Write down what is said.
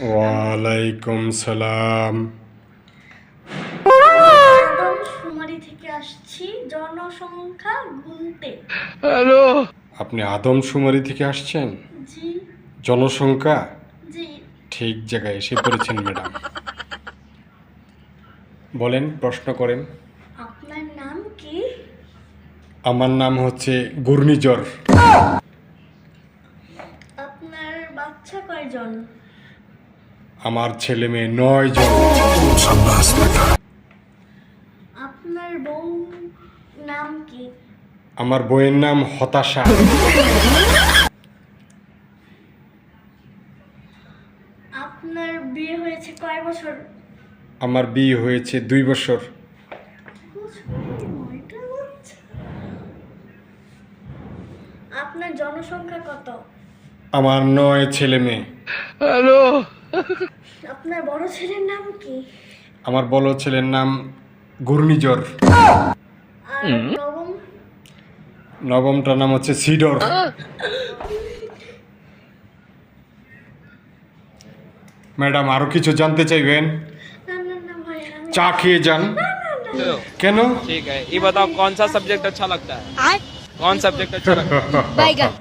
ওয়ালাইকুম সালাম। আদমশুমারি থেকে আসছি জনসংখ্যা গুনতে। আপনি আদমশুমারি থেকে আসছেন? জি। জনসংখ্যা? জি। ঠিক জায়গায় এসে পড়েছেন ম্যাডাম। বলেন প্রশ্ন করেন। আপনার নাম কি? আমার নাম হচ্ছে ঘূর্ণিঝড়। আপনার বাচ্চা কয়জন? আমার ছেলে মেয়ে নয় জন। আপনার বউ নাম কি? আমার বইয়ের নাম হতাশা। আপনার বিয়ে হয়েছে কয় বছর? আমার বিয়ে হয়েছে দুই বছর। আপনার জনসংখ্যা কত? আমার নয় ছেলে মেয়ে। আপনার বড় ছেলের নাম কি আমার বড় ছেলের নাম ঘূর্ণিঝড় আর নবম নবমটার নাম হচ্ছে সিডর ম্যাডাম আরো কিছু জানতে চাইবেন না না না ভাই আমি চা খেয়ে যান কেন ठीक है ये बताओ कौन सा सब्जेक्ट अच्छा लगता है कौन सब्जेक्ट अच्छा लगता है Baigan.